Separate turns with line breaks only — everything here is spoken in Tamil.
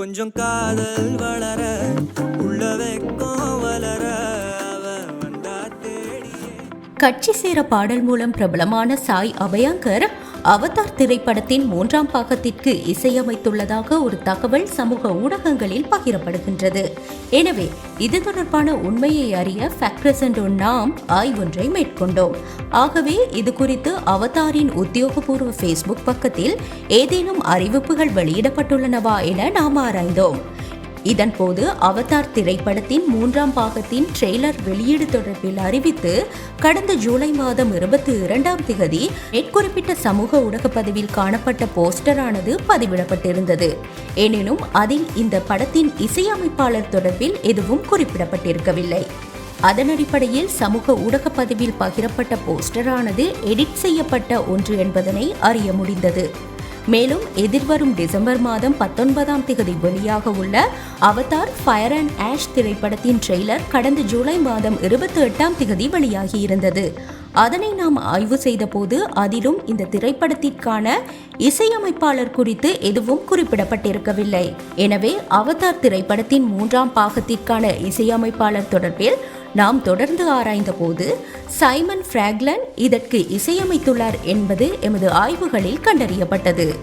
கொஞ்சம் காதல் வளர
கட்சி சேர பாடல் மூலம் பிரபலமான சாய் அபயங்கர் அவதார் திரைப்படத்தின் மூன்றாம் பாகத்திற்கு இசையமைத்துள்ளதாக ஒரு தகவல் சமூக ஊடகங்களில் பகிரப்படுகின்றது. எனவே இது தொடர்பான உண்மையை அறிய ஃபேக்ட்ரசன்டோ நாம் ஆய்வொன்றை மேற்கொண்டோம். ஆகவே இது குறித்து அவதாரின் உத்தியோகபூர்வ ஃபேஸ்புக் பக்கத்தில் ஏதேனும் அறிவிப்புகள் வெளியிடப்பட்டுள்ளனவா என நாம் ஆராய்ந்தோம். இதன்போது அவதார் திரைப்படத்தின் மூன்றாம் பாகத்தின் ட்ரெய்லர் வெளியீடு தொடர்பில் அறிவித்து கடந்த ஜூலை மாதம் இருபத்தி இரண்டாம் திகதி மேற்குறிப்பிட்ட சமூக ஊடக பதிவில் காணப்பட்ட போஸ்டரானது பதிவிடப்பட்டிருந்தது. எனினும் அதில் இந்த படத்தின் இசையமைப்பாளர் தொடர்பில் எதுவும் குறிப்பிடப்பட்டிருக்கவில்லை. அதன் அடிப்படையில் சமூக ஊடக பதிவில் பகிரப்பட்ட போஸ்டரானது எடிட் செய்யப்பட்ட ஒன்று என்பதனை அறிய முடிந்தது. மேலும் எதிர்வரும் டிசம்பர் மாதம் பத்தொன்பதாம் தேதி வெளியாக உள்ள அவதார் ஃபயர் அண்ட் ஆஷ் திரைப்படத்தின் ட்ரெய்லர் கடந்த ஜூலை மாதம் இருபத்தி எட்டாம் தேதி வெளியாகியிருந்தது அதனை நாம் ஆய்வு செய்தபோது அதிலும் இந்த திரைப்படத்திற்கான இசையமைப்பாளர் குறித்து எதுவும் குறிப்பிடப்பட்டிருக்கவில்லை. எனவே அவதார் திரைப்படத்தின் மூன்றாம் பாகத்திற்கான இசையமைப்பாளர் தொடர்பில் நாம் தொடர்ந்து ஆராய்ந்தபோது சைமன் பிராக்லன் இதற்கு இசையமைத்துள்ளார் என்பது எமது ஆய்வுகளில் கண்டறியப்பட்டது.